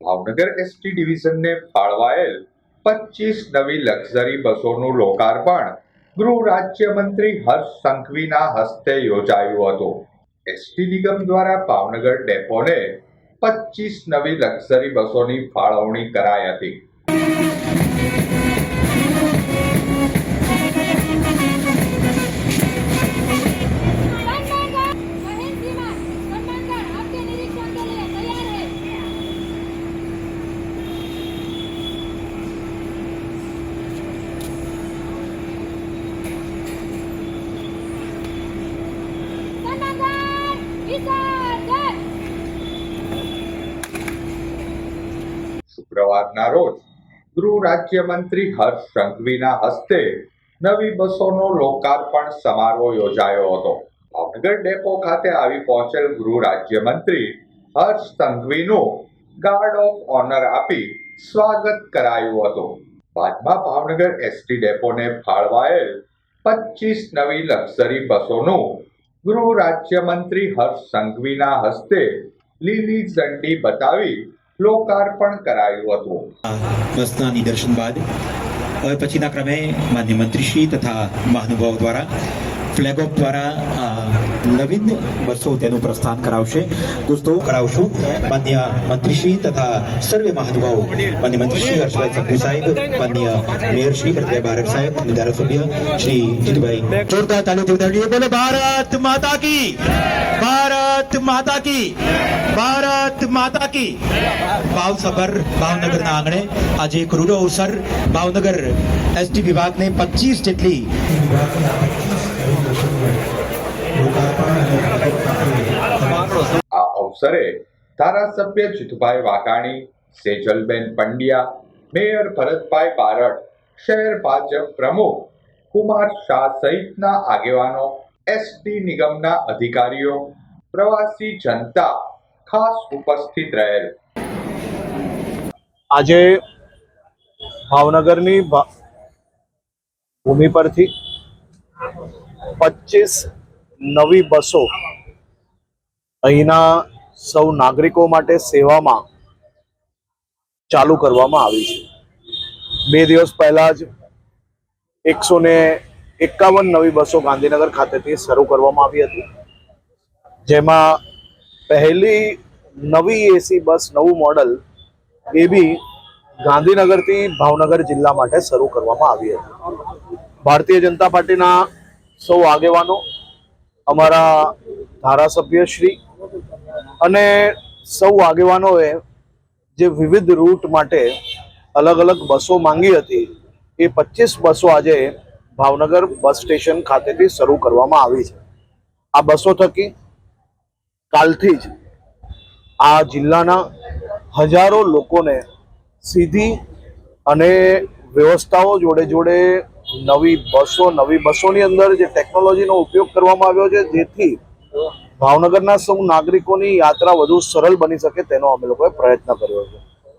Bhavnagar ST ડિવિઝનને ફાળવાયેલ પચીસ નવી luxury બસોનું લોકાર્પણ ગૃહ રાજ્યમંત્રી હર્ષ સંઘવીના હસ્તે યોજાયું હતું. એસટી નિગમ દ્વારા ભાવનગર ડેપોને પચીસ નવી લક્ઝરી બસોની ફાળવણી કરાઈ હતી. શુક્રવારના રોજ ગૃહ રાજ્યમંત્રી હર્ષ સંઘવીના હસ્તે નવી બસોનો લોકાર્પણ સમારોહ યોજાયો હતો. ભાવનગર ડેપો ખાતે આવી પહોંચેલ ગૃહ રાજ્યમંત્રી હર્ષ સંઘવીનું ગાર્ડ ઓફ ઓનર આપી સ્વાગત કરાયું હતું. બાદમાં ભાવનગર એસટી ડેપોને ફાળવાયેલ પચીસ નવી લક્ઝરી બસોનું ગૃહ રાજ્યમંત્રી હર્ષ સંઘવીના હસ્તે લીલી ઝંડી બતાવી લોકાર્પણ કરાયું હતું. બસના નિદર્શન બાદ, હવે પછીના ક્રમે માન્ય મંત્રીશ્રી તથા મહાનુભાવ દ્વારા ફ્લેગ ઓફ દ્વારા નવીન બસો તેનું પ્રસ્થાન કરાવશે દોસ્તો કરાવશું માન્ય મંત્રીશ્રી તથા સર્વે મહાનુભાવો માન્ય મંત્રીશ્રી હર્ષભાઈ સંઘવી સાહેબ માન્ય મેયરશ્રી પ્રત્યય ભારત સાહેબ અને ધારાસભ્ય શ્રી જીતુભાઈ જોરદાર ઉતારીએ બોલો ભારત માતા કી ભારત માતા કી ભારત માતા કી ભાવસભર ભાવનગરના આંગણે આજે એક રૂડો અવસર ભાવનગર એસટી વિભાગને પચીસ જેટલી આ અવસરે ધારાસભ્ય જીતુભાઈ વાઘાણી, સેજલબેન પંડ્યા, મેયર ભરતભાઈ બારડ, શહેર ભાજપ પ્રમુખ કુમાર શાહ સહિતના આગેવાનો, એસટી નિગમના અધિકારીઓ, પ્રવાસી જનતા ખાસ ઉપસ્થિત રહેલ. આજે ભાવનગરની ભૂમિ પરથી પચીસ નવી બસો અહીંના સૌ નાગરિકો માટે સેવામાં ચાલુ કરવામાં આવી છે. બે દિવસ પહેલા જ એકસો ને એકાવન નવી બસો ગાંધીનગર ખાતેથી શરૂ કરવામાં આવી હતી. જેમાં પહેલી નવી એસી બસ, નવું મોડલ, એ બી ગાંધીનગરથી ભાવનગર જિલ્લા માટે શરૂ કરવામાં આવી હતી. ભારતીય જનતા પાર્ટીના સૌ આગેવાનો, અમારા ધારાસભ્યશ્રી અને સૌ આગેવાનોએ જે વિવિધ રૂટ માટે અલગ અલગ બસો માંગી હતી, એ પચીસ બસો આજે ભાવનગર બસ સ્ટેશન ખાતેથી શરૂ કરવામાં આવી છે. આ બસો થકી કાલથી જ આ જિલ્લાના હજારો લોકોને સીધી અને વ્યવસ્થાઓ જોડે જોડે નવી બસો, નવી બસોની અંદર જે ટેકનોલોજીનો ઉપયોગ કરવામાં આવ્યો છે, જેથી ભાવનગરના સૌ નાગરિકોની યાત્રા વધુ સરળ બની શકે તેનો અમે લોકોએ પ્રયત્ન કર્યો છે.